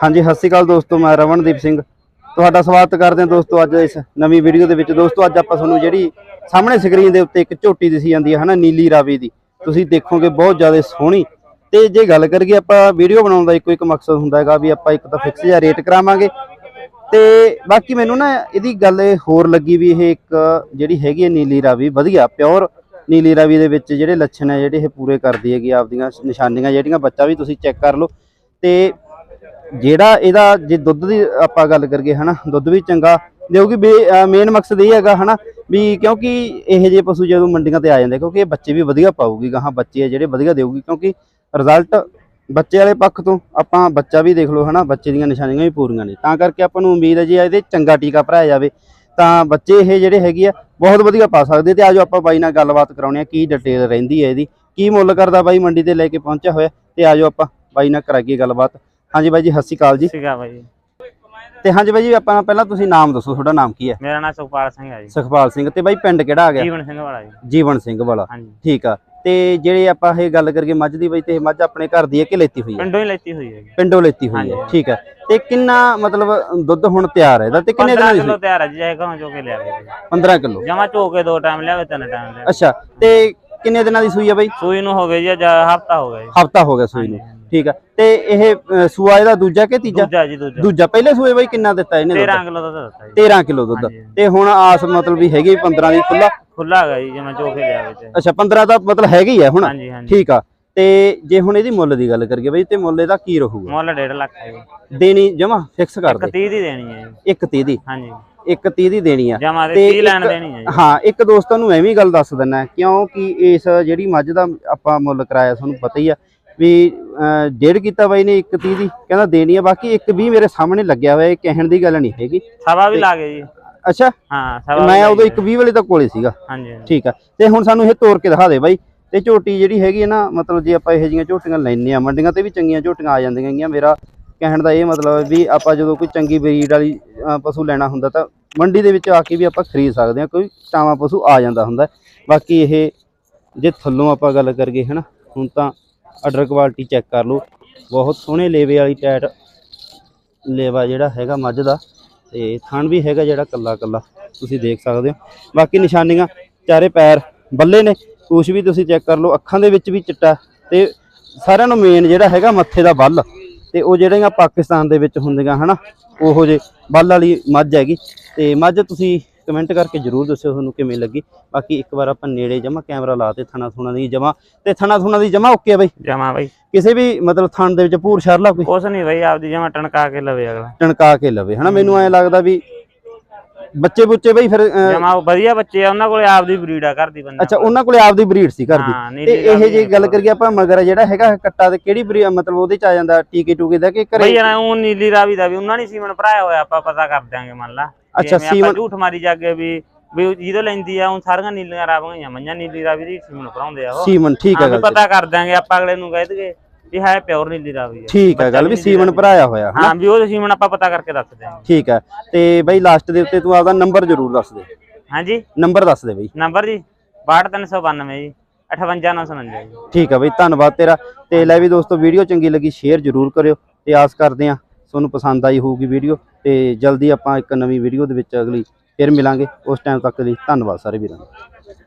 ਹਾਂਜੀ, ਸਤਿ ਸ਼੍ਰੀ ਅਕਾਲ ਦੋਸਤੋ, ਮੈਂ ਰਵਨਦੀਪ ਸਿੰਘ। ਤੁਹਾਡਾ ਸਵਾਗਤ ਕਰਦੇ ਹਾਂ ਦੋਸਤੋ ਅੱਜ ਇਸ ਨਵੀਂ ਵੀਡੀਓ ਦੇ ਵਿੱਚ। ਦੋਸਤੋ, ਅੱਜ ਆਪਾਂ ਤੁਹਾਨੂੰ ਜਿਹੜੀ ਸਾਹਮਣੇ ਸਕਰੀਨ ਦੇ ਉੱਤੇ ਇੱਕ ਝੋਟੀ ਦਿਸੀ ਜਾਂਦੀ ਹੈ, ਹਨਾ, ਨੀਲੀ ਰਾਵੀ ਦੀ। ਤੁਸੀਂ ਦੇਖੋਗੇ ਬਹੁਤ ਜ਼ਿਆਦਾ ਸੋਹਣੀ। ਤੇ ਜੇ ਗੱਲ ਕਰੀਏ ਆਪਾਂ ਵੀਡੀਓ ਬਣਾਉਣ ਦਾ ਇੱਕੋ ਇੱਕ ਮਕਸਦ ਹੁੰਦਾ ਹੈਗਾ ਵੀ ਆਪਾਂ ਇੱਕ ਤਾਂ ਫਿਕਸ ਜਿਹਾ ਰੇਟ ਕਰਾਵਾਂਗੇ। ਤੇ ਬਾਕੀ ਮੈਨੂੰ ਨਾ ਇਹਦੀ ਗੱਲ ਇਹ ਹੋਰ ਲੱਗੀ ਵੀ ਇਹ ਇੱਕ ਜਿਹੜੀ ਹੈਗੀ ਹੈ ਨੀਲੀ ਰਾਵੀ, ਵਧੀਆ ਪਿਓਰ ਨੀਲੀ ਰਾਵੀ ਦੇ ਵਿੱਚ ਜਿਹੜੇ ਲੱਛਣ ਹੈ, ਜਿਹੜੇ ਇਹ ਪੂਰੇ ਕਰਦੀ ਹੈਗੀ, ਆਪਦੀਆਂ ਨਿਸ਼ਾਨੀਆਂ ਜਿਹੜੀਆਂ ਬੱਚਾ ਵੀ ਤੁਸੀਂ ਚੈੱਕ ਕਰ ਲਓ। ਤੇ ਜਿਹੜਾ ਇਹਦਾ ਜੇ ਦੁੱਧ ਦੀ ਆਪਾਂ ਗੱਲ ਕਰੀਏ, ਹਨਾ, ਦੁੱਧ ਵੀ ਚੰਗਾ। ਦੇਊਗੀ ਮੇਨ ਮਕਸਦ ਇਹ ਹੈਗਾ, ਹਨਾ, ਵੀ ਕਿਉਂਕਿ ਇਹ ਜੇ ਪਸ਼ੂ ਜਦੋਂ ਮੰਡੀਆਂ ਤੇ ਆ ਜਾਂਦੇ, ਕਿਉਂਕਿ ਇਹ ਬੱਚੇ ਵੀ ਵਧੀਆ ਪਾਊਗੀ, ਗਾਹਾਂ ਬੱਚੇ ਆ ਜਿਹੜੇ ਵਧੀਆ ਦੇਊਗੀ, ਕਿਉਂਕਿ ਰਿਜ਼ਲਟ ਬੱਚੇ ਵਾਲੇ ਪੱਖ ਤੋਂ ਆਪਾਂ ਬੱਚਾ ਵੀ ਦੇਖ ਲਓ, ਹਨਾ, ਬੱਚੇ ਦੀਆਂ ਨਿਸ਼ਾਨੀਆਂ ਵੀ ਪੂਰੀਆਂ ਨੇ। ਤਾਂ ਕਰਕੇ ਆਪਾਂ ਨੂੰ ਉਮੀਦ ਹੈ ਜੇ ਇਹਦੇ ਚੰਗਾ ਟੀਕਾ ਭਰਾਇਆ ਜਾਵੇ, ਤਾਂ ਬੱਚੇ ਇਹ ਜਿਹੜੇ ਹੈਗੇ ਆ, ਬਹੁਤ ਵਧੀਆ ਪਾ ਸਕਦੇ। ਤੇ ਆਜੋ ਆਪਾਂ ਬਾਈ ਨਾਲ ਗੱਲਬਾਤ ਕਰਾਉਣੇ ਆ, ਕੀ ਡਿਟੇਲ ਰਹਿੰਦੀ ਹੈ ਇਹਦੀ, ਕੀ ਮੁੱਲ ਕਰਦਾ ਬਾਈ ਮੰਡੀ ਤੇ ਲੈ ਕੇ ਪਹੁੰਚਿਆ ਹੋਇਆ, ਤੇ ਆਜੋ ਆਪਾਂ ਬਾਈ ਨਾਲ ਕਰਾਈਏ ਗੱਲਬਾਤ। ਹਾਂਜੀ ਬਾਈ ਜੀ ਸਤਿ ਸ਼੍ਰੀ ਅਕਾਲ ਜੀ। ਸੀਗਾ ਬਾਈ ਤੇ ਹਾਂਜੀ ਬਾਈ ਜੀ ਆਪਾਂ ਪਹਿਲਾਂ ਤੁਸੀਂ ਨਾਮ ਦੱਸੋ ਤੁਹਾਡਾ ਨਾਮ ਕੀ ਹੈ? ਮੇਰਾ ਨਾਮ ਸੁਖਪਾਲ ਸਿੰਘ ਹੈ ਜੀ। ਸੁਖਪਾਲ ਸਿੰਘ ਤੇ ਬਾਈ ਪਿੰਡ ਕਿਹੜਾ ਆ ਗਿਆ ਜੀਵਨ ਸਿੰਘ ਵਾਲਾ ਜੀ। ਜੀਵਨ ਸਿੰਘ ਵਾਲਾ। ਹਾਂਜੀ। ਠੀਕ ਆ। ਤੇ ਜਿਹੜੇ ਆਪਾਂ ਇਹ ਗੱਲ ਕਰੀਏ ਮੱਝ ਦੀ ਬਾਈ ਤੇ ਮੱਝ ਆਪਣੇ ਘਰ ਦੀ ਹੈ ਕਿ ਲੈਤੀ ਹੋਈ ਹੈ? ਪਿੰਡੋਂ ਹੀ ਲੈਤੀ ਹੋਈ ਹੈ ਜੀ ਪਿੰਡੋਂ ਲੈਤੀ ਹੋਈ ਹੈ। ਠੀਕ ਹੈ ਤੇ ਕਿੰਨਾ ਮਤਲਬ ਦੁੱਧ ਹੁਣ ਤਿਆਰ ਹੈ ਇਹਦਾ? ਤੇ ਕਿੰਨੇ 15 ਦਿਨਾਂ ਦੀ ਕਿਲੋ ਤਿਆਰ ਹੈ ਜੀ ਇਹ ਘਰੋਂ ਚੋ ਕੇ ਲਿਆਵੇ 15 ਕਿਲੋ। ਜਮਾ ਚੋ ਕੇ ਦੋ ਟਾਈਮ ਲਿਆਵੇ ਤਿੰਨ ਟਾਈਮ ਲਿਆਵੇ ਅੱਛਾ। ਤੇ ਕਿੰਨੇ ਦਿਨਾਂ ਦੀ ਸੂਈ ਹੈ ਬਾਈ? ਸੂਈ ਨੂੰ ਹੋ ਗਏ ਜੀ ਜਾਂ ਹਫਤਾ ਹੋ ਗਿਆ ਜੀ। ਹਫਤਾ ਹੋ ਗਿਆ ਸੂਈ ਨੂੰ। ਠੀਕ ਆ। ਤੇ ਇਹ ਸੂਆ ਇਹਦਾ ਦੂਜਾ ਕਿ ਤੀਜਾ? ਦੂਜਾ ਜੀ ਦੂਜਾ। ਦੂਜਾ। ਪਹਿਲੇ ਸੂਏ ਬਾਈ ਕਿੰਨਾ ਦਿੱਤਾ ਇਹਨੇ ਦੁੱਧ? 13 ਕਿਲੋ ਦਾ ਦਿੱਤਾ ਜੀ। 13 ਕਿਲੋ ਦੁੱਧ। ਤੇ ਹੁਣ ਆਸ ਮਤਲਬ ਵੀ ਹੈਗੀ 15 ਦੀ ਖੁੱਲਾ ਖੁੱਲਾ ਹੈਗਾ ਜੀ ਜਮਾ ਚੋ ਕੇ ਲਿਆਵੇ ਤੇ ਅੱਛਾ 15 ਦਾ ਮਤਲਬ ਹੈਗੀ ਹੈ ਹੁਣ? ਹਾਂਜੀ ਹਾਂਜੀ। ਠੀਕ ਆ। ਤੇ ਜੇ ਹੁਣ ਇਹਦੀ ਮੁੱਲ ਦੀ ਗੱਲ ਕਰੀਏ ਬਈ ਤੇ ਮੁੱਲ ਇਹਦਾ ਕੀ ਰਹੂਗਾ? ਮੁੱਲ 1.5 ਲੱਖ ਹੈ ਜੀ। ਦੇਣੀ ਜਮਾ? ਫਿਕਸ ਕਰ ਦੇ। 30 ਦੀ ਦੇਣੀ ਹੈ ਜੀ। ਇੱਕ 30 ਦੀ? ਹਾਂਜੀ। ਇੱਕ 30 ਦੀ ਦੇਣੀ ਆ। ਜਮਾ ਦੇ ਤੇ 30 ਲੈਣ ਦੇਣੀ ਹੈ ਹਾਂ ਇੱਕ ਦੋਸਤਾਂ ਨੂੰ ਐਵੇਂ ਗੱਲ ਦੱਸ ਦਿੰਨਾ ਕਿਉਂਕਿ ਇਸ ਜਿਹੜੀ ਮੱਝ ਦਾ ਆਪਾਂ ਮੁੱਲ ਕਰਾਇਆ ਤੁਹਾਨੂੰ ਪਤਾ ਹੀ ਆ ਵੀ ਡੇਢ ਕੀਤਾ ਬਾਈ ਨੇ ਇੱਕ 30 ਦੀ ਕਹਿੰਦਾ ਦੇਣੀ ਆ ਬਾਕੀ ਇੱਕ 20 ਮੇਰੇ ਸਾਹਮਣੇ ਲੱਗਿਆ ਹੋਇਆ ਇਹ ਕਹਿਣ ਦੀ ਗੱਲ ਨਹੀਂ ਹੈਗੀ। ਸਵਾ ਵੀ ਲਾ ਗਏ ਜੀ। ਅੱਛਾ? ਹਾਂ ਸਵਾ ਮੈਂ ਉਦੋਂ ਗਏ। ਇੱਕ 20 ਵਾਲੇ ਤਾਂ ਕੋਲੇ ਸੀਗਾ। ਹਾਂਜੀ। ਠੀਕ ਆ। ਤੇ ਹੁਣ ਸਾਨੂੰ ਇਹ ਤੋੜ ਕੇ ਦਿਖਾ ਦੇ ਬਾਈ। ਤੇ ਝੋਟੀ ਜਿਹੜੀ ਹੈਗੀ ਹੈ ਨਾ ਮਤਲਬ ਜੇ ਆਪਾਂ ਇਹੋ ਜਿਹੀਆਂ ਝੋਟੀਆਂ ਲੈਣੇ ਆ ਮੰਡੀਆਂ ਤੇ ਵੀ ਚੰਗੀਆਂ ਝੋਟੀਆਂ ਆ ਜਾਂਦੀਆਂ ਹੈਗੀਆਂ। ਮੇਰਾ ਕਹਿਣ ਦਾ ਇਹ ਮਤਲਬ ਵੀ ਆਪਾਂ ਜਦੋਂ ਕੋਈ ਚੰਗੀ ਬਰੀਡ ਵਾਲੀ ਪਸ਼ੂ ਲੈਣਾ ਹੁੰਦਾ ਤਾਂ ਮੰਡੀ ਦੇ ਵਿੱਚ ਆ ਕੇ ਵੀ ਆਪਾਂ ਖਰੀਦ ਸਕਦੇ ਹਾਂ ਕੋਈ ਟਾਵਾਂ ਪਸ਼ੂ ਆ ਜਾਂਦਾ ਹੁੰਦਾ। ਬਾਕੀ ਇਹ ਜੇ ਥੱਲੋਂ ਆਪਾਂ ਗੱਲ ਕਰੀਏ ਹਨਾ ਹੁਣ ਤਾਂ ਆਰਡਰ ਕੁਆਲਿਟੀ ਚੈੱਕ ਕਰ ਲਓ। ਬਹੁਤ ਸੋਹਣੇ ਲੇਵੇ ਵਾਲੀ ਟੈਟ ਲੇਵਾ ਜਿਹੜਾ ਹੈਗਾ ਮੱਝ ਦਾ ਤੇ ਥਣ ਵੀ ਹੈਗਾ ਜਿਹੜਾ ਕੱਲਾ ਕੱਲਾ, ਤੁਸੀਂ ਦੇਖ ਸਕਦੇ ਹੋ। ਬਾਕੀ ਨਿਸ਼ਾਨੀਆਂ ਚਾਰੇ ਪੈਰ ਬੱਲੇ ਨੇ, ਕੁਛ ਵੀ ਤੁਸੀਂ ਚੈੱਕ ਕਰ ਲਓ। ਅੱਖਾਂ ਦੇ ਵਿੱਚ ਵੀ ਚਿੱਟਾ ਤੇ ਸਾਰਿਆਂ ਨੂੰ ਮੇਨ ਜਿਹੜਾ ਹੈਗਾ ਮੱਥੇ ਦਾ ਬੱਲ ਤੇ ਉਹ ਜਿਹੜੀਆਂ ਪਾਕਿਸਤਾਨ ਦੇ ਵਿੱਚ ਹੁੰਦੀਆਂ ਹਨਾ, ਉਹੋ ਜੇ ਬੱਲ ਵਾਲੀ ਮੱਝ ਹੈਗੀ ਤੇ ਮੱਝ ਤੁਸੀਂ ਕਮੈਂਟ ਕਰਕੇ ਜਰੂਰ ਦੱਸਿਓ ਤੁਹਾਨੂੰ ਕਿਵੇਂ ਲੱਗੀ। ਬਾਕੀ ਇੱਕ ਵਾਰ ਆਪਾਂ ਨੇੜੇ ਜਮਾ ਕੈਮਰਾ ਲਾ ਤੇ ਥਣਾ ਥੁਣਾ ਦੀ ਜਮਾ ਤੇ ਥਣਾ ਥੁਣਾ ਦੀ ਜਮਾ ਓਕੇ ਆ ਬਈ? ਜਮਾ ਬਾਈ। ਕਿਸੇ ਵੀ ਮਤਲਬ ਥਣ ਦੇ ਵਿੱਚ ਭੂਰ ਸ਼ਰਲਾ ਕੋਈ? ਕੁਛ ਨਹੀਂ ਬਾਈ ਆਪਦੀ ਜਮਾ ਟਣਕਾ ਕੇ ਲਵੇ ਅਗਲਾ। ਟਣਕਾ ਕੇ ਲਵੇ ਹਨਾ? ਮੈਨੂੰ ਐ ਲੱਗਦਾ ਵੀ ਬੱਚੇ ਬੁੱਚੇ ਬਈ ਫਿਰ ਜਮਾ ਵਧੀਆ ਬੱਚੇ ਆ ਉਹਨਾਂ ਕੋਲੇ ਆਪਦੀ ਬਰੀਡ ਆ ਘਰ ਦੀ ਬੰਦਾ ਅੱਛਾ ਉਹਨਾਂ ਕੋਲੇ ਆਪਦੀ ਬਰੀਡ ਸੀ ਘਰ ਦੀ। ਤੇ ਇਹ ਜੇ ਗੱਲ ਕਰੀਏ ਆਪਾਂ ਮਗਰ ਜਿਹੜਾ ਹੈਗਾ ਕੱਟਾ ਤੇ ਕਿਹੜੀ ਬਰੀ ਮਤਲਬ ਉਹਦੇ ਚ ਆ ਜਾਂਦਾ ਟੀਕੇ ਟੂਕੇ ਦਾ ਕਿ ਬਈ ਘਰੇ ਯਾਰ ਉਹ ਨੀਲੀ ਰਾਵੀ ਦਾ ਵੀ ਉਹਨਾਂ ਨੇ ਸੀਮਨ ਭਰਾਇਆ ਹੋਇਆ ਆਪਾਂ ਪਤਾ ਕਰ ਦਿਆਂਗੇ ਮੰਨ ਲਾ। ਅੱਛਾ, ਸੀਮਨ- ਝੂਠ ਮਾਰੀ ਜਾਗੇ ਵੀ ਵੀ ਜਿਹਦੇ ਲੈਂਦੀ ਆ ਉਹ ਸਾਰੀਆਂ ਨੀਲੀਆਂ ਰਾਵਾਂ ਹੀ ਆ ਮੰਝਾਂ ਨੀਲੀ ਰਾਵੀ ਦੀ ਸੀਮਨ ਭਰਾਉਂਦੇ ਆ ਉਹ। ਸੀਮਨ ਠੀਕ ਹਾਂ ਹੈ ਗੱਲ ਪਤਾ ਕਰ ਦਿਆਂਗੇ ਆਪਾਂ ਅਗਲੇ ਨੂੰ ਕਹਿ ਦਈਏ ਵੀ ਹੈ ਪਿਓਰ ਨੀਲੀ ਰਾਵੀ ਆ। ਠੀਕ ਹੈ ਗੱਲ ਵੀ ਸੀਮਨ। ਭਰਾਇਆ ਹੋਇਆ ਹਾਂ ਵੀ ਉਹ ਸੀਮਨ ਆਪਾਂ ਪਤਾ ਕਰਕੇ ਦੱਸ ਦਿਆਂਗੇ। ਠੀਕ ਹੈ ਤੇ ਬਈ ਲਾਸਟ ਦੇ ਉੱਤੇ ਤੂੰ ਆਪਦਾ ਨੰਬਰ ਜ਼ਰੂਰ ਦੱਸ ਦੇ। ਹਾਂਜੀ? ਨੰਬਰ ਦੱਸ ਦੇ ਬਈ। ਨੰਬਰ ਜੀ 62392 ਜੀ 58949 ਜੀ। ਠੀਕ ਹੈ ਬਈ ਧੰਨਵਾਦ ਤੇਰਾ ਤੇ ਲੈ ਵੀ ਦੋਸਤੋ ਵੀਡੀਓ ਚੰਗੀ ਲੱਗੀ ਸ਼ੇਅਰ ਜ਼ਰੂਰ ਕਰਿਓ ਤੇ ਆਸ ਕਰਦੇ ਆ ਤੁਹਾਨੂੰ ਪਸੰਦ ਆਈ ਹੋਊਗੀ ਵੀਡੀਓ ਤੇ ਜਲਦੀ ਆਪਾਂ ਇੱਕ ਨਵੀਂ ਵੀਡੀਓ ਦੇ ਵਿੱਚ ਅਗਲੀ ਫਿਰ ਮਿਲਾਂਗੇ। ਉਸ ਟਾਈਮ ਤੱਕ ਲਈ ਧੰਨਵਾਦ ਸਾਰੇ ਵੀਰਾਂ ਦਾ।